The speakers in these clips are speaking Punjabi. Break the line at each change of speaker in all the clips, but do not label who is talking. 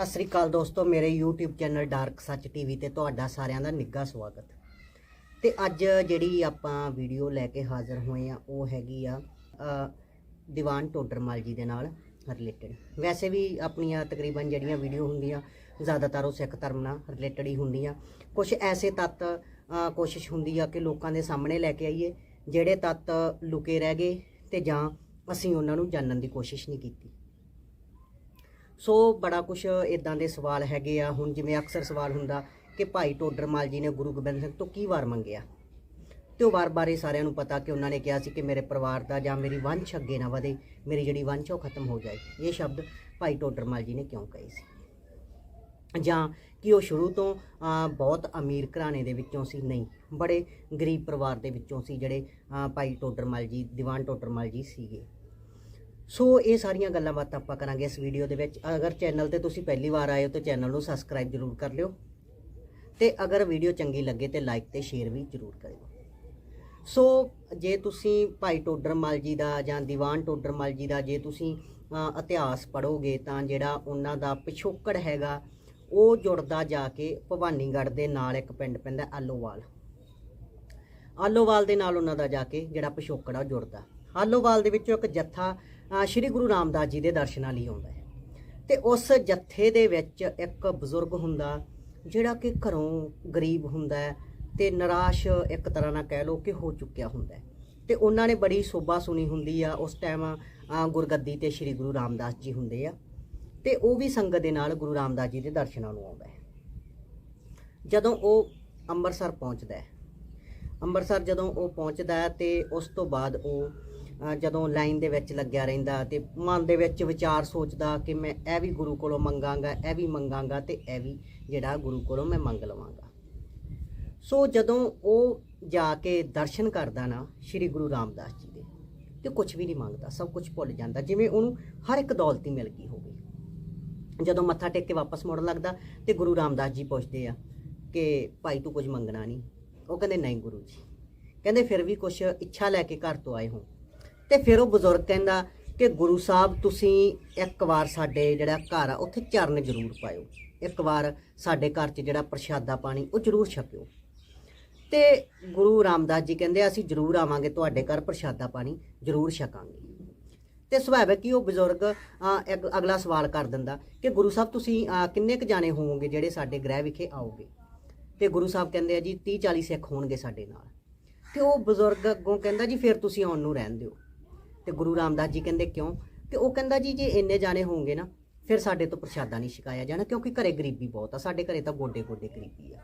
ਸਤਿ ਸ੍ਰੀ ਅਕਾਲ ਦੋਸਤੋ, ਮੇਰੇ YouTube ਚੈਨਲ ਡਾਰਕ ਸੱਚ ਟੀਵੀ ਤੇ ਤੁਹਾਡਾ ਸਾਰਿਆਂ ਦਾ ਨਿੱਘਾ ਸਵਾਗਤ। ਤੇ ਅੱਜ ਜਿਹੜੀ ਆਪਾਂ ਵੀਡੀਓ ਲੈ ਕੇ ਹਾਜ਼ਰ ਹੋਏ ਆ, ਉਹ ਹੈਗੀ ਆ ਦੀਵਾਨ ਟੋਡਰਮਲ ਜੀ ਦੇ ਨਾਲ ਰਿਲੇਟਡ ਵੈਸੇ ਵੀ ਆਪਣੀਆਂ ਤਕਰੀਬਨ ਜਿਹੜੀਆਂ ਵੀਡੀਓ ਹੁੰਦੀਆਂ, ਜ਼ਿਆਦਾਤਰ ਉਹ ਸਿੱਖ ਧਰਮ ਨਾਲ ਰਿਲੇਟਡ ਹੀ ਹੁੰਦੀਆਂ। ਕੁਝ ਐਸੇ ਤੱਤ ਕੋਸ਼ਿਸ਼ ਹੁੰਦੀ ਆ ਕਿ ਲੋਕਾਂ ਦੇ ਸਾਹਮਣੇ ਲੈ ਕੇ ਆਈਏ, ਜਿਹੜੇ ਤੱਤ ਲੁਕੇ ਰਹਿ ਗਏ ਤੇ ਜਾਂ ਅਸੀਂ ਉਹਨਾਂ ਨੂੰ ਜਾਣਨ ਦੀ ਕੋਸ਼ਿਸ਼ ਨਹੀਂ ਕੀਤੀ। ਸੋ ਬੜਾ ਕੁਝ ਇਦਾਂ ਦੇ ਸਵਾਲ ਹੈਗੇ ਆ। ਹੁਣ ਜਿਵੇਂ ਅਕਸਰ ਸਵਾਲ ਹੁੰਦਾ ਕਿ ਭਾਈ ਟੋਡਰਮਾਲ ਜੀ ਨੇ ਗੁਰੂ ਗੋਬਿੰਦ ਸਿੰਘ ਤੋਂ ਕੀ ਵਾਰ ਮੰਗਿਆ? ਤੇ ਉਹ ਵਾਰ ਬਾਰੇ ਸਾਰਿਆਂ ਨੂੰ ਪਤਾ ਕਿ ਉਹਨਾਂ ਨੇ ਕਿਹਾ ਸੀ ਕਿ ਮੇਰੇ ਪਰਿਵਾਰ ਦਾ ਜਾਂ ਮੇਰੀ ਵੰਸ਼ ਅੱਗੇ ਨਾ ਵਧੇ, ਮੇਰੀ ਜਿਹੜੀ ਵੰਸ਼ ਉਹ ਖਤਮ ਹੋ ਜਾਏ। ਇਹ ਸ਼ਬਦ ਭਾਈ ਟੋਡਰਮਾਲ ਜੀ ਨੇ ਕਿਉਂ ਕਹੇ ਸੀ? ਜਾਂ ਕਿ ਉਹ ਸ਼ੁਰੂ ਤੋਂ ਬਹੁਤ ਅਮੀਰ ਘਰਾਣੇ ਦੇ ਵਿੱਚੋਂ ਸੀ? ਨਹੀਂ, ਬੜੇ ਗਰੀਬ ਪਰਿਵਾਰ ਦੇ ਵਿੱਚੋਂ ਸੀ ਜਿਹੜੇ ਭਾਈ ਟੋਡਰਮਾਲ ਜੀ, ਦੀਵਾਨ ਟੋਡਰਮਾਲ ਜੀ ਸੀਗੇ। ਸੋ ਇਹ ਸਾਰੀਆਂ ਗੱਲਾਂ ਬਾਤਾਂ ਆਪਾਂ ਕਰਾਂਗੇ ਇਸ ਵੀਡੀਓ ਦੇ ਵਿੱਚ। ਅਗਰ ਚੈਨਲ ਤੇ ਤੁਸੀਂ ਪਹਿਲੀ ਵਾਰ ਆਏ ਹੋ ਤਾਂ ਚੈਨਲ ਨੂੰ ਸਬਸਕ੍ਰਾਈਬ ਜ਼ਰੂਰ ਕਰ ਲਿਓ। ਤੇ ਅਗਰ ਵੀਡੀਓ ਚੰਗੀ ਲੱਗੇ ਤੇ ਲਾਈਕ ਤੇ ਸ਼ੇਅਰ ਵੀ ਜ਼ਰੂਰ ਕਰਿਓ। ਸੋ ਜੇ ਤੁਸੀਂ ਭਾਈ ਟੋਡਰਮਲ ਜੀ ਦਾ ਜਾਂ ਦੀਵਾਨ ਟੋਡਰਮਲ ਜੀ ਦਾ ਜੇ ਤੁਸੀਂ ਇਤਿਹਾਸ ਪੜੋਗੇ ਤਾਂ ਜਿਹੜਾ ਉਹਨਾਂ ਦਾ ਪਿਛੋਕੜ ਹੈਗਾ, ਉਹ ਜੁੜਦਾ ਜਾ ਕੇ ਭਵਾਨੀਗੜ੍ਹ ਦੇ ਨਾਲ ਇੱਕ ਪਿੰਡ ਪੈਂਦਾ ਆਲੋਵਾਲ। ਆਲੋਵਾਲ ਦੇ ਨਾਲ ਉਹਨਾਂ ਦਾ ਜਾ ਕੇ ਜਿਹੜਾ ਪਿਛੋਕੜ ਆ ਉਹ ਜੁੜਦਾ। ਆਲੋਵਾਲ ਦੇ ਵਿੱਚੋਂ ਇੱਕ ਜੱਥਾ ਸ਼੍ਰੀ ਗੁਰੂ ਰਾਮਦਾਸ ਜੀ ਦੇ ਦਰਸ਼ਨਾਂ ਲਈ ਆਉਂਦਾ ਹੈ। ਤੇ ਉਸ ਜੱਥੇ ਦੇ ਵਿੱਚ ਇੱਕ ਬਜ਼ੁਰਗ ਹੁੰਦਾ, ਜਿਹੜਾ ਕਿ ਘਰੋਂ ਗਰੀਬ ਹੁੰਦਾ ਹੈ ਤੇ ਨਿਰਾਸ਼ ਇੱਕ ਤਰ੍ਹਾਂ ਨਾਲ ਕਹਿ ਲਓ ਕਿ ਹੋ ਚੁੱਕਿਆ ਹੁੰਦਾ ਹੈ। ਤੇ ਉਹਨਾਂ ਨੇ ਬੜੀ ਸੋਭਾ ਸੁਣੀ ਹੁੰਦੀ ਆ, ਉਸ ਟਾਈਮ ਗੁਰਗੱਦੀ ਤੇ ਸ਼੍ਰੀ ਗੁਰੂ ਰਾਮਦਾਸ ਜੀ ਹੁੰਦੇ ਆ। ਤੇ ਉਹ ਵੀ ਸੰਗਤ ਦੇ ਨਾਲ ਗੁਰੂ ਰਾਮਦਾਸ ਜੀ ਦੇ ਦਰਸ਼ਨਾਂ ਨੂੰ ਆਉਂਦਾ ਹੈ। ਜਦੋਂ ਉਹ ਅੰਮ੍ਰਿਤਸਰ ਪਹੁੰਚਦਾ ਹੈ, ਅੰਮ੍ਰਿਤਸਰ ਜਦੋਂ ਉਹ ਪਹੁੰਚਦਾ ਹੈ ਤੇ ਉਸ ਤੋਂ ਬਾਅਦ ਉਹ ਜਦੋਂ ਲਾਈਨ ਦੇ ਵਿੱਚ ਲੱਗਿਆ ਰਹਿੰਦਾ ਤੇ ਮਨ ਦੇ ਵਿੱਚ ਵਿਚਾਰ ਸੋਚਦਾ ਕਿ ਮੈਂ ਇਹ ਵੀ ਗੁਰੂ ਕੋਲੋਂ ਮੰਗਾਂਗਾ, ਇਹ ਵੀ ਮੰਗਾਂਗਾ ਤੇ ਇਹ ਵੀ ਜਿਹੜਾ ਗੁਰੂ ਕੋਲੋਂ ਮੈਂ ਮੰਗ ਲਵਾਂਗਾ। ਸੋ ਜਦੋਂ ਉਹ ਜਾ ਕੇ ਦਰਸ਼ਨ ਕਰਦਾ ਨਾ ਸ੍ਰੀ ਗੁਰੂ ਰਾਮਦਾਸ ਜੀ ਦੇ, ਤੇ ਕੁਝ ਵੀ ਨਹੀਂ ਮੰਗਦਾ, ਸਭ ਕੁਝ ਭੁੱਲ ਜਾਂਦਾ। ਜਿਵੇਂ ਉਹਨੂੰ ਹਰ ਇੱਕ ਦੌਲਤੀ ਮਿਲ ਗਈ ਹੋਵੇ। ਜਦੋਂ ਮੱਥਾ ਟੇਕ ਕੇ ਵਾਪਸ ਮੁੜਨ ਲੱਗਦਾ ਤੇ ਗੁਰੂ ਰਾਮਦਾਸ ਜੀ ਪੁੱਛਦੇ ਆ ਕਿ ਭਾਈ ਤੂੰ ਕੁਝ ਮੰਗਣਾ ਨਹੀਂ। ਉਹ ਕਹਿੰਦੇ, ਨਹੀਂ ਗੁਰੂ ਜੀ। ਕਹਿੰਦੇ, ਫਿਰ ਵੀ ਕੁਝ ਇੱਛਾ ਲੈ ਕੇ ਘਰ ਤੋਂ ਆਏ ਹੋ? ਤੇ ਫਿਰ ਉਹ ਬਜ਼ੁਰਗ ਕਹਿੰਦਾ ਕਿ ਗੁਰੂ ਸਾਹਿਬ, ਤੁਸੀਂ ਇੱਕ ਵਾਰ ਸਾਡੇ ਜਿਹੜਾ ਘਰ ਆ, ਉੱਥੇ ਚਰਨ ਜ਼ਰੂਰ ਪਾਇਓ। ਇੱਕ ਵਾਰ ਸਾਡੇ ਘਰ 'ਚ ਜਿਹੜਾ ਪ੍ਰਸ਼ਾਦਾ ਪਾਣੀ, ਉਹ ਜ਼ਰੂਰ ਛਕਿਓ। ਤੇ ਗੁਰੂ ਰਾਮਦਾਸ ਜੀ ਕਹਿੰਦੇ, ਅਸੀਂ ਜ਼ਰੂਰ ਆਵਾਂਗੇ ਤੁਹਾਡੇ ਘਰ ਪ੍ਰਸ਼ਾਦਾ ਪਾਣੀ, ਜ਼ਰੂਰ ਛਕਾਂਗੇ। ਤੇ ਸੁਭਾਵਿਕ ਹੀ ਉਹ ਬਜ਼ੁਰਗ ਅਗਲਾ ਸਵਾਲ ਕਰ ਦਿੰਦਾ ਕਿ ਗੁਰੂ ਸਾਹਿਬ, ਤੁਸੀਂ ਕਿੰਨੇ ਕ ਜਾਣੇ ਹੋਵੋਗੇ ਜਿਹੜੇ ਸਾਡੇ ਗ੍ਰਹਿ ਵਿਖੇ ਆਓਗੇ? ਤੇ ਗੁਰੂ ਸਾਹਿਬ ਕਹਿੰਦੇ ਆ ਜੀ 30 40 ਸਿੱਖ ਹੋਣਗੇ ਸਾਡੇ ਨਾਲ। ਤੇ ਉਹ ਬਜ਼ੁਰਗ ਅੱਗੋਂ ਕਹਿੰਦਾ ਜੀ, ਫਿਰ ਤੁਸੀਂ ਆਉਣ ਨੂੰ ਰਹਿਣ ਦਿਓ। ਤੇ ਗੁਰੂ ਰਾਮਦਾਸ ਜੀ ਕਹਿੰਦੇ ਕਿਉਂ? ਤੇ ਉਹ ਕਹਿੰਦਾ ਜੀ, ਜੇ ਇੰਨੇ ਜਾਣੇ ਹੋਣਗੇ ਨਾ, ਫਿਰ ਸਾਡੇ ਤੋਂ ਪ੍ਰਸ਼ਾਦਾ ਨਹੀਂ ਛਕਾਇਆ ਜਾਣਾ, ਕਿਉਂਕਿ ਘਰੇ ਗਰੀਬੀ ਬਹੁਤ ਆ, ਸਾਡੇ ਘਰੇ ਤਾਂ ਗੋਡੇ ਗੋਡੇ ਗਰੀਬੀ ਆ।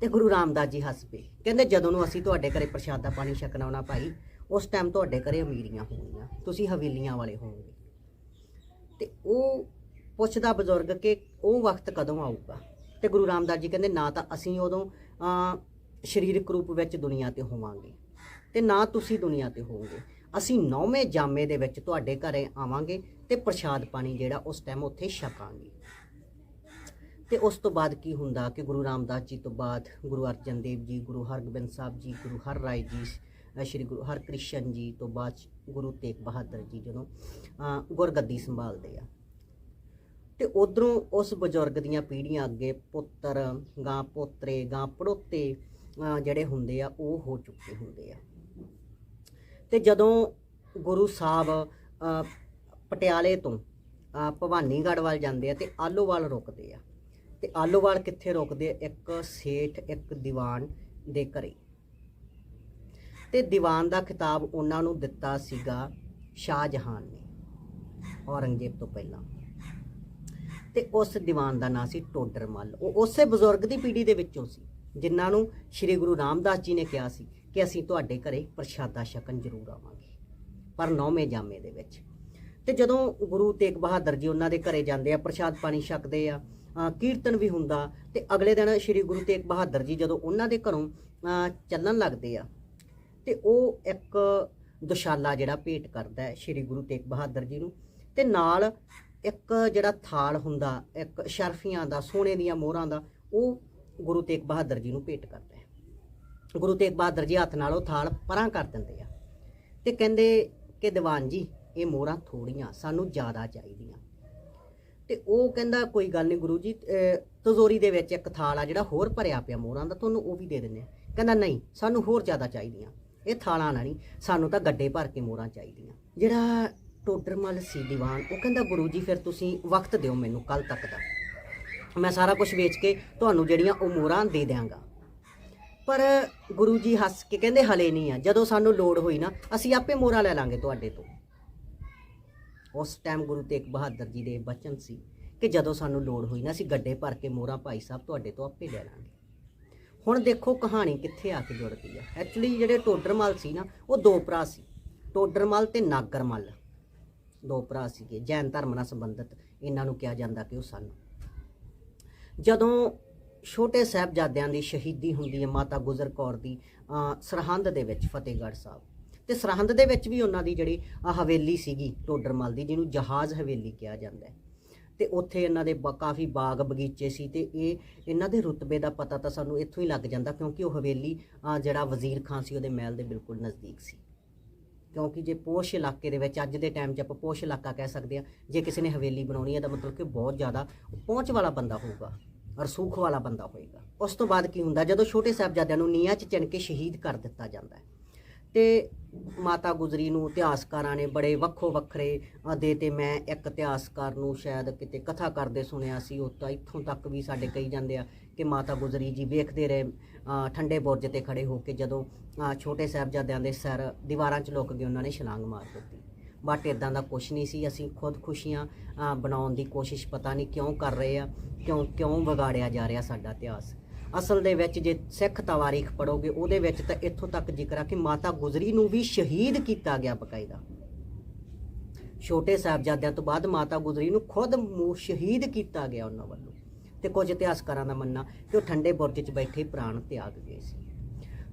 ਤੇ ਗੁਰੂ ਰਾਮਦਾਸ ਜੀ ਹੱਸ ਪਏ ਕਹਿੰਦੇ ਜਦੋਂ ਨੂੰ ਅਸੀਂ ਤੁਹਾਡੇ ਘਰੇ ਪ੍ਰਸ਼ਾਦਾ ਪਾਣੀ ਛਕਣਾ ਆਉਣਾ ਭਾਈ, ਉਸ ਟਾਈਮ ਤੁਹਾਡੇ ਘਰੇ ਅਮੀਰੀਆਂ ਹੋਣਗੀਆਂ ਤੁਸੀਂ ਹਵੇਲੀਆਂ ਵਾਲੇ ਹੋਵੋਗੇ। ਤੇ ਉਹ ਪੁੱਛਦਾ ਬਜ਼ੁਰਗ ਕਿ ਉਹ ਵਕਤ ਕਦੋਂ ਆਊਗਾ? ਤੇ ਗੁਰੂ ਰਾਮਦਾਸ ਜੀ ਕਹਿੰਦੇ, ਨਾ ਤਾਂ ਅਸੀਂ ਉਦੋਂ ਸਰੀਰਕ ਰੂਪ ਵਿੱਚ ਦੁਨੀਆ ਤੇ ਹੋਵਾਂਗੇ, ਤੇ ਨਾ ਤੁਸੀਂ ਦੁਨੀਆ ਤੇ ਹੋਵੋਗੇ। ਅਸੀਂ ਨੌਵੇਂ ਜਾਮੇ ਦੇ ਵਿੱਚ ਤੁਹਾਡੇ ਘਰੇ ਆਵਾਂਗੇ ਤੇ ਪ੍ਰਸ਼ਾਦ ਪਾਣੀ ਜਿਹੜਾ ਉਸ ਟਾਈਮ ਉੱਥੇ ਛਕਾਂਗੇ। ਤੇ ਉਸ ਤੋਂ ਬਾਅਦ ਕੀ ਹੁੰਦਾ ਕਿ ਗੁਰੂ ਰਾਮਦਾਸ ਜੀ ਤੋਂ ਬਾਅਦ ਗੁਰੂ ਅਰਜਨ ਦੇਵ ਜੀ, ਗੁਰੂ ਹਰਗੋਬਿੰਦ ਸਾਹਿਬ ਜੀ, ਗੁਰੂ ਹਰ ਰਾਏ ਜੀ ਸ਼੍ਰੀ ਗੁਰੂ ਹਰਕ੍ਰਿਸ਼ਨ ਜੀ ਤੋਂ ਬਾਅਦ ਗੁਰੂ ਤੇਗ ਬਹਾਦਰ ਜੀ ਜਦੋਂ ਗੁਰਗੱਦੀ ਸੰਭਾਲਦੇ ਆ। ਤੇ ਉਧਰੋਂ ਉਸ ਬਜ਼ੁਰਗ ਦੀਆਂ ਪੀੜ੍ਹੀਆਂ ਅੱਗੇ ਪੁੱਤਰ, ਗਾਂ ਪੋਤਰੇ, ਗਾਂ ਪੜੋਤੇ ਜਿਹੜੇ ਹੁੰਦੇ ਆ, ਉਹ ਹੋ ਚੁੱਕੇ ਹੁੰਦੇ ਆ। ਤੇ ਜਦੋਂ ਗੁਰੂ ਸਾਹਿਬ ਪਟਿਆਲੇ ਤੋਂ ਭਵਾਨੀਗੜ੍ਹ ਵੱਲ ਜਾਂਦੇ ਆ ਤੇ ਆਲੋਵਾਲ ਰੁਕਦੇ ਆ। ਤੇ ਆਲੋਵਾਲ ਕਿੱਥੇ ਰੁਕਦੇ ਆ? ਇੱਕ ਸੇਠ, ਇੱਕ ਦੀਵਾਨ ਦੇ ਘਰੇ। ਤੇ ਦੀਵਾਨ ਦਾ ਖਿਤਾਬ ਉਹਨਾਂ ਨੂੰ ਦਿੱਤਾ ਸੀਗਾ ਸ਼ਾਹਜਹਾਨ ਨੇ, ਔਰੰਗਜ਼ੇਬ ਤੋਂ ਪਹਿਲਾਂ। ਤੇ ਉਸ ਦੀਵਾਨ ਦਾ ਨਾਂ ਸੀ ਟੋਡਰ ਮੱਲ ਉਹ ਉਸੇ ਬਜ਼ੁਰਗ ਦੀ ਪੀੜ੍ਹੀ ਦੇ ਵਿੱਚੋਂ ਸੀ, ਜਿਨ੍ਹਾਂ ਨੂੰ ਸ੍ਰੀ ਗੁਰੂ ਰਾਮਦਾਸ ਜੀ ਨੇ ਕਿਹਾ ਸੀ ਕਿ ਅਸੀਂ ਤੁਹਾਡੇ ਘਰੇ ਪ੍ਰਸ਼ਾਦਾ ਛਕਣ ਜ਼ਰੂਰ ਆਵਾਂਗੇ। ਪਰ ਨੌਵੇਂ ਜਾਮੇ ਦੇ ਵਿੱਚ। ਤੇ ਜਦੋਂ ਗੁਰੂ ਤੇਗ ਬਹਾਦਰ ਜੀ ਉਹਨਾਂ ਦੇ ਘਰੇ ਜਾਂਦੇ ਆ, ਪ੍ਰਸ਼ਾਦ ਪਾਣੀ ਛਕਦੇ ਆ ਕੀਰਤਨ ਵੀ ਹੁੰਦਾ, ਤੇ ਅਗਲੇ ਦਿਨ ਸ੍ਰੀ ਗੁਰੂ ਤੇਗ ਬਹਾਦਰ ਜੀ ਜਦੋਂ ਉਹਨਾਂ ਦੇ ਘਰੋਂ ਚੱਲਣ ਲੱਗਦੇ ਆ, ਤੇ ਉਹ ਇੱਕ ਦੁਸ਼ਾਲਾ ਜਿਹੜਾ ਭੇਟ ਕਰਦਾ ਹੈ ਸ੍ਰੀ ਗੁਰੂ ਤੇਗ ਬਹਾਦਰ ਜੀ ਨੂੰ, ਤੇ ਨਾਲ ਇੱਕ ਜਿਹੜਾ ਥਾਲ ਹੁੰਦਾ, ਇੱਕ ਸ਼ਰਫੀਆਂ ਦਾ, ਸੋਨੇ ਦੀਆਂ ਮੋਹਰਾਂ ਦਾ, ਉਹ ਗੁਰੂ ਤੇਗ ਬਹਾਦਰ ਜੀ ਨੂੰ ਭੇਟ ਕਰਦਾ ਗੁਰੂ ਤੇਗ ਬਹਾਦਰ ਜੀ ਹੱਥ ਨਾਲ ਉਹ ਥਾਲ ਪਰਾਂ ਕਰ ਦਿੰਦੇ ਆ। ਤੇ ਕਹਿੰਦੇ ਕਿ ਦੀਵਾਨ ਜੀ, ਇਹ ਮੋਹਰਾਂ ਥੋੜੀਆਂ, ਸਾਨੂੰ ਜ਼ਿਆਦਾ ਚਾਹੀਦੀਆਂ। ਤੇ ਉਹ ਕਹਿੰਦਾ, ਕੋਈ ਗੱਲ ਨਹੀਂ ਗੁਰੂ ਜੀ ਤਜੋਰੀ ਦੇ ਵਿੱਚ ਇੱਕ ਥਾਲ ਆ ਜਿਹੜਾ ਹੋਰ ਭਰਿਆ ਪਿਆ ਮੋਹਰਾਂ ਦਾ, ਤੁਹਾਨੂੰ ਉਹ ਵੀ ਦੇ ਦਿੰਦੇ ਆ। ਕਹਿੰਦਾ, ਨਹੀਂ, ਸਾਨੂੰ ਹੋਰ ਜ਼ਿਆਦਾ ਚਾਹੀਦੀਆਂ। ਇਹ ਥਾਲਾਂ ਨਾ ਨਹੀਂ, ਸਾਨੂੰ ਤਾਂ ਗੱਡੇ ਭਰ ਕੇ ਮੋਹਰਾਂ ਚਾਹੀਦੀਆਂ। ਜਿਹੜਾ ਟੋਡਰਮਲ ਸੀ ਦੀਵਾਨ, ਉਹ ਕਹਿੰਦਾ, ਗੁਰੂ ਜੀ, ਫਿਰ ਤੁਸੀਂ ਵਕਤ ਦਿਓ ਮੈਨੂੰ ਕੱਲ ਤੱਕ ਦਾ। ਮੈਂ ਸਾਰਾ ਕੁਝ ਵੇਚ ਕੇ ਤੁਹਾਨੂੰ ਜਿਹੜੀਆਂ ਉਹ ਮੋਹਰਾਂ ਦੇ ਦਿਆਂਗਾ। ਪਰ ਗੁਰੂ ਜੀ ਹੱਸ ਕੇ ਕਹਿੰਦੇ, ਹਲੇ ਨਹੀਂ ਆ। ਜਦੋਂ ਸਾਨੂੰ ਲੋੜ ਹੋਈ ਨਾ, ਅਸੀਂ ਆਪੇ ਮੋਹਰਾਂ ਲੈ ਲਾਂਗੇ ਤੁਹਾਡੇ ਤੋਂ। ਉਸ ਟਾਈਮ ਗੁਰੂ ਤੇਗ ਬਹਾਦਰ ਜੀ ਦੇ ਬਚਨ ਸੀ ਕਿ ਜਦੋਂ ਸਾਨੂੰ ਲੋੜ ਹੋਈ ਨਾ, ਅਸੀਂ ਗੱਡੇ ਭਰ ਕੇ ਮੋਹਰਾਂ ਭਾਈ ਸਾਹਿਬ ਤੁਹਾਡੇ ਤੋਂ ਆਪੇ ਲੈ ਲਾਂਗੇ। ਹੁਣ ਦੇਖੋ ਕਹਾਣੀ ਕਿੱਥੇ ਆ ਕੇ ਜੁੜਦੀ ਆ। ਐਕਚੁਅਲੀ ਜਿਹੜੇ ਟੋਡਰਮਲ ਸੀ ਨਾ, ਉਹ ਦੋ ਭਰਾ ਸੀ। ਟੋਡਰਮਲ ਤੇ ਨਾਗਰਮਲ। ਦੋ ਭਰਾ ਸੀਗੇ, ਜੈਨ ਧਰਮ ਨਾਲ ਸੰਬੰਧਿਤ। ਇਹਨਾਂ ਨੂੰ ਕਿਹਾ ਜਾਂਦਾ ਕਿ ਉਹ ਸਨ। ਜਦੋਂ ਛੋਟੇ ਸਾਹਿਬਜ਼ਾਦਿਆਂ ਦੀ ਸ਼ਹੀਦੀ ਹੁੰਦੀ ਹੈ ਮਾਤਾ ਗੁਜਰ ਕੌਰ ਦੀ ਸਰਹੰਦ ਦੇ ਵਿੱਚ, ਫਤਿਹਗੜ੍ਹ ਸਾਹਿਬ। ਤੇ ਸਰਹੰਦ ਦੇ ਵਿੱਚ ਵੀ ਉਹਨਾਂ ਦੀ ਜਿਹੜੀ ਹਵੇਲੀ ਸੀਗੀ ਟੋਡਰਮਲ ਦੀ, ਜਿਹਨੂੰ ਜਹਾਜ਼ ਹਵੇਲੀ ਕਿਹਾ ਜਾਂਦਾ ਹੈ। ਤੇ ਉੱਥੇ ਇਹਨਾਂ ਦੇ ਬ- ਕਾਫੀ ਬਾਗ ਬਗੀਚੇ ਸੀ ਤੇ ਇਹ, ਇਹਨਾਂ ਦੇ ਰੁਤਬੇ ਦਾ ਪਤਾ ਤਾਂ ਸਾਨੂੰ ਇੱਥੋਂ ਹੀ ਲੱਗ ਜਾਂਦਾ ਕਿਉਂਕਿ ਉਹ ਹਵੇਲੀ ਜਿਹੜਾ ਵਜ਼ੀਰ ਖਾਨ ਸੀ, ਉਹਦੇ ਮਹਿਲ ਦੇ ਬਿਲਕੁਲ ਨਜ਼ਦੀਕ ਸੀ। ਕਿਉਂਕਿ ਜੇ ਪੋਸ਼ ਇਲਾਕੇ ਦੇ ਵਿੱਚ, ਅੱਜ ਦੇ ਟਾਈਮ 'ਚ ਆਪਾਂ ਪੋਸ਼ ਇਲਾਕਾ ਕਹਿ ਸਕਦੇ ਆ ਜੇ ਕਿਸੇ ਨੇ ਹਵੇਲੀ ਬਣਾਉਣੀ ਹੈ ਤਾਂ ਮਤਲਬ ਕਿ ਬਹੁਤ ਜ਼ਿਆਦਾ ਪਹੁੰਚ ਵਾਲਾ ਬੰਦਾ ਹੋਊਗਾ। ਰਸੂਖ ਵਾਲਾ ਬੰਦਾ ਹੋਏਗਾ। ਉਸ ਤੋਂ ਬਾਅਦ ਕੀ ਹੁੰਦਾ, ਜਦੋਂ ਛੋਟੇ ਸਾਹਿਬਜ਼ਾਦਿਆਂ ਨੂੰ ਨੀਹਾਂ 'ਚ ਚਿਣ ਕੇ ਸ਼ਹੀਦ ਕਰ ਦਿੱਤਾ ਜਾਂਦਾ ਹੈ। ਤੇ ਮਾਤਾ ਗੁਜਰੀ ਨੂੰ ਇਤਿਹਾਸਕਾਰਾਂ ਨੇ ਬੜੇ ਵੱਖੋ ਵੱਖਰੇ ਦੇ ਤੇ ਮੈਂ, ਇੱਕ ਇਤਿਹਾਸਕਾਰ ਨੂੰ ਸ਼ਾਇਦ ਕਿਤੇ ਕਥਾ ਕਰਦੇ ਸੁਣਿਆ ਸੀ, ਉਹ ਤਾਂ ਇੱਥੋਂ ਤੱਕ ਵੀ ਸਾਡੇ ਕਹੀ ਜਾਂਦੇ ਆ ਕਿ ਮਾਤਾ ਗੁਜਰੀ ਜੀ ਵੇਖਦੇ ਰਹੇ ਠੰਡੇ ਬੁਰਜ ਤੇ ਖੜੇ ਹੋ ਕੇ ਜਦੋਂ ਛੋਟੇ ਸਾਹਿਬਜ਼ਾਦਿਆਂ ਦੇ ਸਿਰ ਦੀਵਾਰਾਂ 'ਚ ਲੁਕ ਗਏ, ਉਹਨਾਂ ਨੇ ਛਲਾਂਗ ਮਾਰ ਦਿੱਤੀ। ਬਟ ਇਦਾਂ ਦਾ ਕੁਝ ਨਹੀਂ ਸੀ। ਅਸੀਂ ਖੁਦ ਖੁਸ਼ੀਆਂ ਬਣਾਉਣ ਦੀ ਕੋਸ਼ਿਸ਼ ਪਤਾ ਨਹੀਂ ਕਿਉਂ ਕਰ ਰਹੇ ਆ, ਕਿਉਂ ਕਿਉਂ ਵਿਗਾੜਿਆ ਜਾ ਰਿਹਾ ਸਾਡਾ ਇਤਿਹਾਸ। ਅਸਲ ਦੇ ਵਿੱਚ ਜੇ ਸਿੱਖ ਤਵਾਰੀਖ ਪੜੋਗੇ ਉਹਦੇ ਵਿੱਚ ਤਾਂ ਇੱਥੋਂ ਤੱਕ ਜ਼ਿਕਰ ਆ ਕਿ ਮਾਤਾ ਗੁਜਰੀ ਨੂੰ ਵੀ ਸ਼ਹੀਦ ਕੀਤਾ ਗਿਆ ਬਕਾਇਦਾ। ਛੋਟੇ ਸਾਹਿਬਜ਼ਾਦਿਆਂ ਤੋਂ ਬਾਅਦ ਮਾਤਾ ਗੁਜਰੀ ਨੂੰ ਖੁਦ ਮੂੰਹ ਸ਼ਹੀਦ ਕੀਤਾ ਗਿਆ ਉਹਨਾਂ ਵੱਲੋਂ। ਤੇ ਕੁਝ ਇਤਿਹਾਸਕਾਰਾਂ ਦਾ ਮੰਨਣਾ ਕਿ ਉਹ ਠੰਡੇ ਬੁਰਜ 'ਚ ਬੈਠੇ ਪ੍ਰਾਣ ਤਿਆਗ ਗਏ ਸੀ।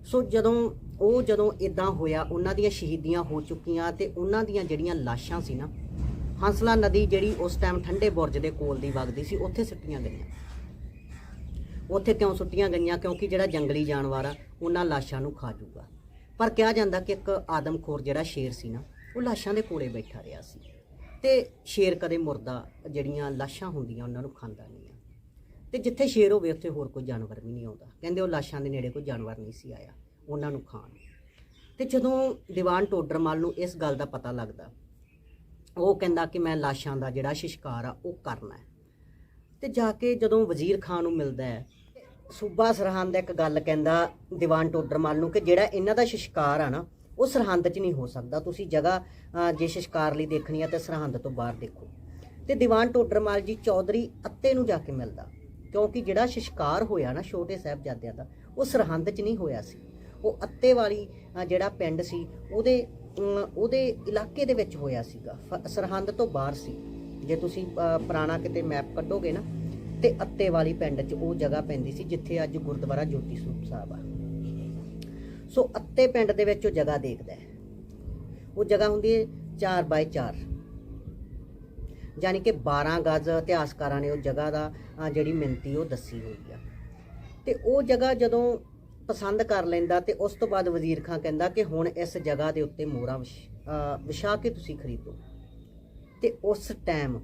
ਸੋ ਜਦੋਂ ਉਹ ਜਦੋਂ ਇਦਾਂ ਹੋਇਆ, ਉਹਨਾਂ ਦੀਆਂ ਸ਼ਹੀਦੀਆਂ ਹੋ ਚੁੱਕੀਆਂ ਤੇ ਉਹਨਾਂ ਦੀਆਂ ਜਿਹੜੀਆਂ ਲਾਸ਼ਾਂ ਸੀ ਨਾ, ਹੰਸਲਾ ਨਦੀ ਜਿਹੜੀ ਉਸ ਟਾਈਮ ਠੰਡੇ ਬੁਰਜ ਦੇ ਕੋਲ ਦੀ ਵਗਦੀ ਸੀ, ਉੱਥੇ ਸੁੱਟੀਆਂ ਗਈਆਂ। ਉੱਥੇ ਕਿਉਂ ਸੁੱਟੀਆਂ ਗਈਆਂ? ਕਿਉਂਕਿ ਜਿਹੜਾ ਜੰਗਲੀ ਜਾਨਵਰ ਆ, ਉਹਨਾਂ ਲਾਸ਼ਾਂ ਨੂੰ ਖਾ ਜੂਗਾ। ਪਰ ਕਿਹਾ ਜਾਂਦਾ ਕਿ ਇੱਕ ਆਦਮਖੋਰ ਜਿਹੜਾ ਸ਼ੇਰ ਸੀ ਨਾ, ਉਹ ਲਾਸ਼ਾਂ ਦੇ ਕੋਲੇ ਬੈਠਾ ਰਿਹਾ ਸੀ। ਤੇ ਸ਼ੇਰ ਕਦੇ ਮੁਰਦਾ, ਜਿਹੜੀਆਂ ਲਾਸ਼ਾਂ ਹੁੰਦੀਆਂ, ਉਹਨਾਂ ਨੂੰ ਖਾਂਦਾ ਨਹੀਂ ਆ ਤੇ ਜਿੱਥੇ ਸ਼ੇਰ ਹੋਵੇ ਉੱਥੇ ਹੋਰ ਕੋਈ ਜਾਨਵਰ ਵੀ ਨਹੀਂ ਆਉਂਦਾ। ਕਹਿੰਦੇ ਉਹ ਲਾਸ਼ਾਂ ਦੇ ਨੇੜੇ ਕੋਈ ਜਾਨਵਰ ਨਹੀਂ ਸੀ ਆਇਆ, ਉਹਨਾਂ ਨੂੰ ਖਾਣ। ਤੇ ਜਦੋਂ ਦੀਵਾਨ ਟੋਡਰਮਲ ਨੂੰ ਇਸ ਗੱਲ ਦਾ ਪਤਾ ਲੱਗਦਾ, ਉਹ ਕਹਿੰਦਾ ਕਿ ਮੈਂ ਲਾਸ਼ਾਂ ਦਾ ਜਿਹੜਾ ਸ਼ਿਸ਼ਕਾਰ ਆ, ਉਹ ਕਰਨਾ ਹੈ। ਤੇ ਜਾ ਕੇ ਜਦੋਂ ਵਜ਼ੀਰ ਖਾਨ ਨੂੰ ਮਿਲਦਾ ਹੈ, ਸੂਬਾ ਸਰਹੰਦ ਇੱਕ ਗੱਲ ਕਹਿੰਦਾ ਦੀਵਾਨ ਟੋਡਰਮਲ ਨੂੰ ਕਿ ਜਿਹੜਾ ਇਹਨਾਂ ਦਾ ਸ਼ਿਸ਼ਕਾਰ ਆ ਨਾ, ਉਹ ਸਰਹੰਦ 'ਚ ਨਹੀਂ ਹੋ ਸਕਦਾ। ਤੁਸੀਂ ਜਗ੍ਹਾ ਜੇ ਸ਼ਿਸ਼ਕਾਰ ਲਈ ਦੇਖਣੀ ਆ ਤੇ ਸਰਹੰਦ ਤੋਂ ਬਾਹਰ ਦੇਖੋ। ਤੇ ਦੀਵਾਨ ਟੋਡਰਮਲ ਜੀ ਚੌਧਰੀ ਅੱਤੇ ਨੂੰ ਜਾ ਕੇ ਮਿਲਦਾ। ਕਿਉਂਕਿ ਜਿਹੜਾ ਸ਼ਿਕਾਰ ਹੋਇਆ ਨਾ ਛੋਟੇ ਸਾਹਿਬਜ਼ਾਦਿਆਂ ਦਾ, ਉਹ ਸਰਹੰਦ 'ਚ ਨਹੀਂ ਹੋਇਆ ਸੀ। ਉਹ ਅੱਤੇ ਵਾਲੀ ਜਿਹੜਾ ਪਿੰਡ ਸੀ, ਉਹਦੇ ਉਹਦੇ ਇਲਾਕੇ ਦੇ ਵਿੱਚ ਹੋਇਆ ਸੀਗਾ। ਫ- ਸਰਹੰਦ ਤੋਂ ਬਾਹਰ ਸੀ। ਜੇ ਤੁਸੀਂ ਪੁਰਾਣਾ ਕਿਤੇ ਮੈਪ ਕੱਢੋਗੇ ਨਾ, ਤੇ ਅੱਤੇ ਵਾਲੀ ਪਿੰਡ 'ਚ ਉਹ ਜਗ੍ਹਾ ਪੈਂਦੀ ਸੀ, ਜਿੱਥੇ ਅੱਜ ਗੁਰਦੁਆਰਾ ਜੋਤੀ ਸਰੂਪ ਸਾਹਿਬ ਆ। ਸੋ ਅੱਤੇ ਪਿੰਡ ਦੇ ਵਿੱਚ ਉਹ ਜਗ੍ਹਾ ਦੇਖਦਾ ਹੈ। ਉਹ ਜਗ੍ਹਾ ਹੁੰਦੀ ਹੈ 4 ਬਾਈ 4 ਯਾਨੀ ਕਿ 12 ਗਜ਼ ਇਤਿਹਾਸਕਾਰਾਂ ਨੇ ਉਹ ਜਗ੍ਹਾ ਦਾ ਜਿਹੜੀ ਮਿੰਤੀ ਉਹ ਦੱਸੀ ਹੋਈ ਆ। ਤੇ ਉਹ ਜਗ੍ਹਾ ਜਦੋਂ ਪਸੰਦ ਕਰ ਲੈਂਦਾ ਤੇ ਉਸ ਤੋਂ ਬਾਅਦ ਵਜ਼ੀਰ ਖਾਂ ਕਹਿੰਦਾ ਕਿ ਹੁਣ ਇਸ ਜਗ੍ਹਾ ਦੇ ਉੱਤੇ ਮੋਹਰਾਂ ਵਿਛ- ਵਿਛਾ ਕੇ ਤੁਸੀਂ ਖਰੀਦੋ। ਤੇ ਉਸ ਟਾਈਮ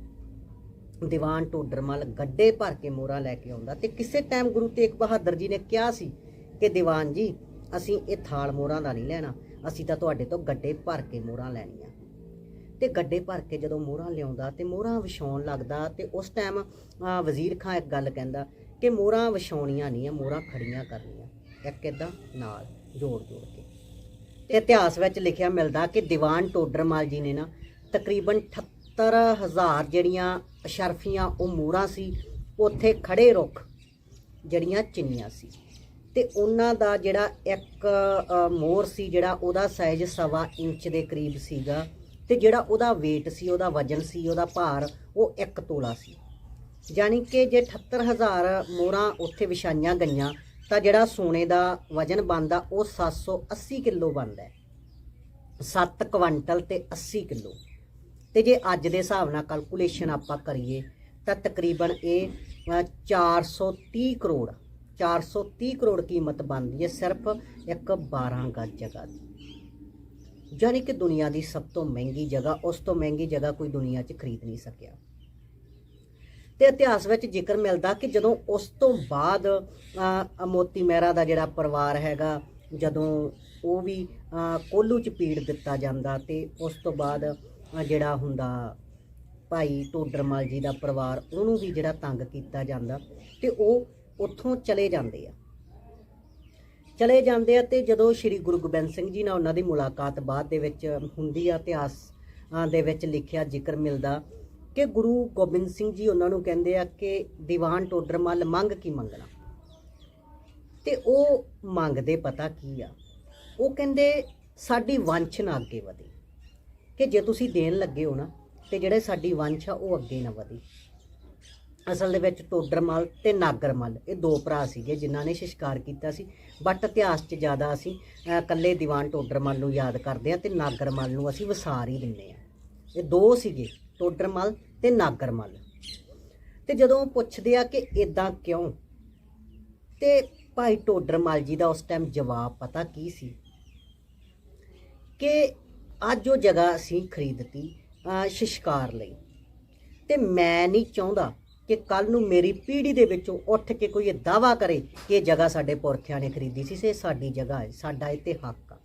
ਦੀਵਾਨ ਟੋਡਰਮਲ ਗੱਡੇ ਭਰ ਕੇ ਮੋਹਰਾਂ ਲੈ ਕੇ ਆਉਂਦਾ ਤੇ ਕਿਸੇ ਟਾਈਮ ਗੁਰੂ ਤੇਗ ਬਹਾਦਰ ਜੀ ਨੇ ਕਿਹਾ ਸੀ ਕਿ ਦੀਵਾਨ ਜੀ, ਅਸੀਂ ਇਹ ਥਾਲ ਮੋਹਰਾਂ ਦਾ ਨਹੀਂ ਲੈਣਾ, ਅਸੀਂ ਤਾਂ ਤੁਹਾਡੇ ਤੋਂ ਗੱਡੇ ਭਰ ਕੇ ਮੋਹਰਾਂ ਲੈਣੀਆਂ। ਤੇ ਗੱਡੇ ਭਰ ਕੇ ਜਦੋਂ ਮੋਹਰਾਂ ਲਿਆਉਂਦਾ ਤੇ ਮੋਹਰਾਂ ਵਿਛਾਉਣ ਲੱਗਦਾ ਤੇ ਉਸ ਟਾਈਮ ਵਜ਼ੀਰ ਖਾਂ ਇੱਕ ਗੱਲ ਕਹਿੰਦਾ ਕਿ ਮੋਹਰਾਂ ਵਿਛਾਉਣੀਆਂ ਨਹੀਂ ਆ ਮੋਹਰਾਂ ਖੜੀਆਂ ਕਰਨੀਆਂ। ਇੱਕ ਇਦਾਂ ਨਾਲ ਜੋੜ ਜੋੜ ਕੇ। ਤੇ ਇਤਿਹਾਸ ਵਿੱਚ ਲਿਖਿਆ ਮਿਲਦਾ ਕਿ ਦੀਵਾਨ ਟੋਡਰਮਾਲ ਜੀ ਨੇ ਨਾ ਤਕਰੀਬਨ 78000 ਜਿਹੜੀਆਂ ਅਸ਼ਰਫੀਆਂ ਉਹ ਮੋਹਰਾਂ ਸੀ ਉੱਥੇ ਖੜੇ ਰੁੱਖ ਜਿਹੜੀਆਂ ਚਿੰਨੀਆਂ ਸੀ। ਤੇ ਉਹਨਾਂ ਦਾ ਜਿਹੜਾ ਇੱਕ ਅ, ਮੋਹਰ ਸੀ ਜਿਹੜਾ ਉਹਦਾ ਸਾਈਜ਼ ਸਵਾ ਇੰਚ ਦੇ ਕਰੀਬ ਸੀਗਾ। ਤੇ ਜਿਹੜਾ ਉਹਦਾ weight ਸੀ ਉਹਦਾ ਵਜ਼ਨ ਸੀ ਉਹਦਾ ਭਾਰ ਉਹ 1 ਤੋਲਾ ਸੀ। ਯਾਨੀ ਕਿ ਜੇ 78000 ਮੋਹਰਾਂ ਉੱਥੇ ਵਿਛਾਈਆਂ ਗਈਆਂ ਤਾਂ ਜਿਹੜਾ ਸੋਨੇ ਦਾ ਵਜ਼ਨ ਬਣਦਾ ਉਹ 780 ਕਿਲੋ ਬਣਦਾ ਹੈ। 7 ਕੁਇੰਟਲ ਤੇ 80 ਕਿਲੋ। ਤੇ ਜੇ ਅੱਜ ਦੇ ਹਿਸਾਬ ਨਾਲ ਕੈਲਕੂਲੇਸ਼ਨ ਆਪਾਂ ਕਰੀਏ ਤਾਂ ਤਕਰੀਬਨ ਇਹ ਅ, 430 ਕਰੋੜ 430 ਕਰੋੜ ਕੀਮਤ ਬਣਦੀ ਹੈ ਸਿਰਫ ਇੱਕ 12 ਗਜ਼ ਜਗ੍ਹਾ ਦੀ। ਯਾਨੀ ਕਿ ਦੁਨੀਆ ਦੀ ਸਭ ਤੋਂ ਮਹਿੰਗੀ ਜਗ੍ਹਾ, ਉਸ ਤੋਂ ਮਹਿੰਗੀ ਜਗ੍ਹਾ ਕੋਈ ਦੁਨੀਆ 'ਚ ਖਰੀਦ ਨਹੀਂ ਸਕਿਆ। ਤੇ ਇਤਿਹਾਸ ਵਿੱਚ ਜ਼ਿਕਰ ਮਿਲਦਾ ਕਿ ਜਦੋਂ ਉਸ ਤੋਂ ਬਾਅਦ ਮੋਤੀ ਮਹਿਰਾ ਦਾ ਜਿਹੜਾ ਪਰਿਵਾਰ ਹੈਗਾ, ਜਦੋਂ ਉਹ ਵੀ ਕੋਲੂ ਚ ਪੀੜ ਦਿੱਤਾ ਜਾਂਦਾ ਤੇ ਉਸ ਤੋਂ ਬਾਅਦ ਜਿਹੜਾ ਹੁੰਦਾ ਭਾਈ ਟੋਡਰਮਲ ਜੀ ਦਾ ਪਰਿਵਾਰ, ਉਹਨੂੰ ਵੀ ਜਿਹੜਾ ਤੰਗ ਕੀਤਾ ਜਾਂਦਾ ਤੇ ਉਹ ਉੱਥੋਂ ਚਲੇ ਜਾਂਦੇ ਆ। ਚਲੇ ਜਾਂਦੇ ਆ ਤੇ ਜਦੋਂ ਸ੍ਰੀ ਗੁਰੂ ਗੋਬਿੰਦ ਸਿੰਘ ਜੀ ਨਾਲ ਉਹਨਾਂ ਦੀ ਮੁਲਾਕਾਤ ਬਾਅਦ ਦੇ ਵਿੱਚ ਹੁੰਦੀ ਆ, ਇਤਿਹਾਸ ਦੇ ਵਿੱਚ ਲਿਖਿਆ ਜ਼ਿਕਰ ਮਿਲਦਾ ਕਿ ਗੁਰੂ ਗੋਬਿੰਦ ਸਿੰਘ ਜੀ ਉਹਨਾਂ ਨੂੰ ਕਹਿੰਦੇ ਆ ਕਿ ਦੀਵਾਨ ਟੋਡਰ ਮੱਲ ਮੰਗ ਕੀ ਮੰਗਣਾ? ਤੇ ਉਹ ਮੰਗਦੇ ਪਤਾ ਕੀ ਆ? ਉਹ ਕਹਿੰਦੇ, ਸਾਡੀ ਵੰਸ਼ ਨਾ ਅੱਗੇ ਵਧੇ। ਕਿ ਜੇ ਤੁਸੀਂ ਦੇਣ ਲੱਗੇ ਹੋ ਨਾ, ਤੇ ਜਿਹੜੇ ਸਾਡੀ ਵੰਸ਼ ਆ, ਉਹ ਅੱਗੇ ਨਾ ਵਧੇ। ਅਸਲ ਦੇ ਵਿੱਚ ਟੋਡਰਮਲ ਤੇ ਨਾਗਰਮਲ ਇਹ ਦੋ ਭਰਾ ਸੀਗੇ ਜਿਨ੍ਹਾਂ ਨੇ ਸ਼ਿਕਾਰ ਕੀਤਾ ਸੀ। ਬਟ ਇਤਿਹਾਸ 'ਚ ਜ਼ਿਆਦਾ ਅਸੀਂ ਇਕੱਲੇ ਦੀਵਾਨ ਟੋਡਰਮਲ ਨੂੰ ਯਾਦ ਕਰਦੇ ਆ ਤੇ ਨਾਗਰਮਲ ਨੂੰ ਅਸੀਂ ਵਸਾਰ ਹੀ ਦਿੰਦੇ ਆ ਇਹ ਦੋ ਸੀਗੇ ਟੋਡਰਮਲ ਤੇ ਨਾਗਰਮਲ ਤੇ ਜਦੋਂ ਪੁੱਛਦੇ ਆ ਕਿ ਇਦਾਂ ਕਿਉਂ? ਤੇ ਭਾਈ ਟੋਡਰਮਲ ਜੀ ਦਾ ਉਸ ਟਾਈਮ ਜਵਾਬ ਪਤਾ ਕੀ ਸੀ? ਕਿ ਅੱਜ ਉਹ ਜਗ੍ਹਾ ਅਸੀਂ ਖਰੀਦਤੀ ਅਹ, ਸ਼ਿਸ਼ਕਾਰ ਲਈ। ਤੇ ਮੈਂ ਨਹੀਂ ਚਾਹੁੰਦਾ ਕਿ ਕੱਲ ਨੂੰ ਮੇਰੀ ਪੀੜ੍ਹੀ ਦੇ ਵਿੱਚੋਂ ਉੱਠ ਕੇ ਕੋਈ ਇਹ ਦਾਵਾ ਕਰੇ ਕਿ ਇਹ ਜਗ੍ਹਾ ਸਾਡੇ ਪੁਰਖਿਆਂ ਨੇ ਖਰੀਦੀ ਸੀ ਸੇ ਸਾਡੀ ਜਗ੍ਹਾ ਹੈ, ਸਾਡਾ ਇਹ ਤੇ ਹੱਕ ਆ।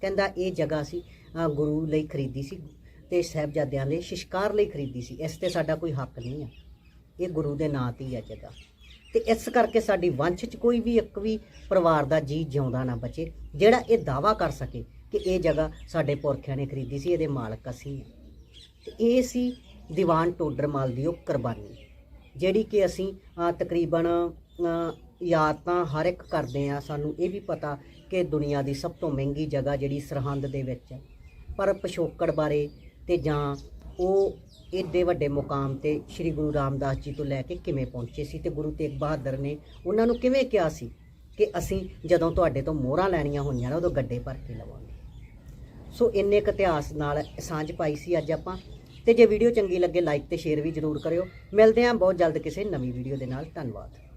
ਕਹਿੰਦਾ ਇਹ ਜਗ੍ਹਾ ਸੀ ਗੁਰੂ ਲਈ ਖਰੀਦੀ ਸੀ ਤੇ ਸਾਹਿਬਜ਼ਾਦਿਆਂ ਲਈ, ਸ਼ਿਸ਼ਕਾਰ ਲਈ ਖਰੀਦੀ ਸੀ। ਇਸ ਤੇ ਸਾਡਾ ਕੋਈ ਹੱਕ ਨਹੀਂ ਆ। ਇਹ ਗੁਰੂ ਦੇ ਨਾਂ ਤੇ ਹੀ ਆ ਜਗ੍ਹਾ। ਤੇ ਇਸ ਕਰਕੇ ਸਾਡੀ ਵੰਸ਼ 'ਚ ਕੋਈ ਵੀ ਇੱਕ ਵੀ ਪਰਿਵਾਰ ਦਾ ਜੀ ਜਿਉਂਦਾ ਨਾ ਬਚੇ, ਜਿਹੜਾ ਇਹ ਦਾਵਾ ਕਰ ਸਕੇ ਕਿ ਇਹ ਜਗ੍ਹਾ ਸਾਡੇ ਪੁਰਖਿਆਂ ਨੇ ਖਰੀਦੀ ਸੀ, ਇਹਦੇ ਮਾਲਕ ਅਸੀਂ ਹਾਂ ਤੇ ਇਹ ਸੀ ਦੀਵਾਨ ਟੋਡਰਮਲ ਦੀ ਉਹ ਕੁਰਬਾਨੀ, ਜਿਹੜੀ ਕਿ ਅਸੀਂ ਤਕਰੀਬਨ ਯਾਦ ਤਾਂ ਹਰ ਇੱਕ ਕਰਦੇ ਆ ਸਾਨੂੰ ਇਹ ਵੀ ਪਤਾ ਕਿ ਦੁਨੀਆ ਦੀ ਸਭ ਤੋਂ ਮਹਿੰਗੀ ਜਗ੍ਹਾ ਜਿਹੜੀ ਸਰਹੰਦ ਦੇ ਵਿੱਚ ਹੈ, ਪਰ ਪਿਛੋਕੜ ਬਾਰੇ ਤੇ ਜਾਂ ਉਹ ਇੱਡੇ ਵੱਡੇ ਮੁਕਾਮ ਤੇ ਸ੍ਰੀ ਗੁਰੂ ਰਾਮਦਾਸ ਜੀ ਤੋਂ ਲੈ ਕੇ ਕਿਵੇਂ ਪਹੁੰਚੇ ਸੀ ਤੇ ਗੁਰੂ ਤੇਗ ਬਹਾਦਰ ਨੇ ਉਹਨਾਂ ਨੂੰ ਕਿਵੇਂ ਕਿਹਾ ਸੀ ਕਿ ਅਸੀਂ ਜਦੋਂ ਤੁਹਾਡੇ ਤੋਂ ਮੋਹਰਾਂ ਲੈਣੀਆਂ ਹੋਈਆਂ ਨਾ ਉਦੋਂ ਗੱਡੇ ਭਰ ਕੇ ਲਵਾਂਗੇ। ਸੋ ਇੰਨੇ ਕੁ ਇਤਿਹਾਸ ਨਾਲ ਸਾਂਝ ਪਾਈ ਸੀ ਅੱਜ ਆਪਾਂ। ਤੇ ਜੇ ਵੀਡੀਓ ਚੰਗੀ ਲੱਗੇ ਲਾਈਕ ਤੇ ਸ਼ੇਅਰ ਵੀ ਜਰੂਰ ਕਰਿਓ। ਮਿਲਦੇ ਹਾਂ ਬਹੁਤ ਜਲਦ ਕਿਸੇ ਨਵੀਂ ਵੀਡੀਓ ਦੇ ਨਾਲ। ਧੰਨਵਾਦ।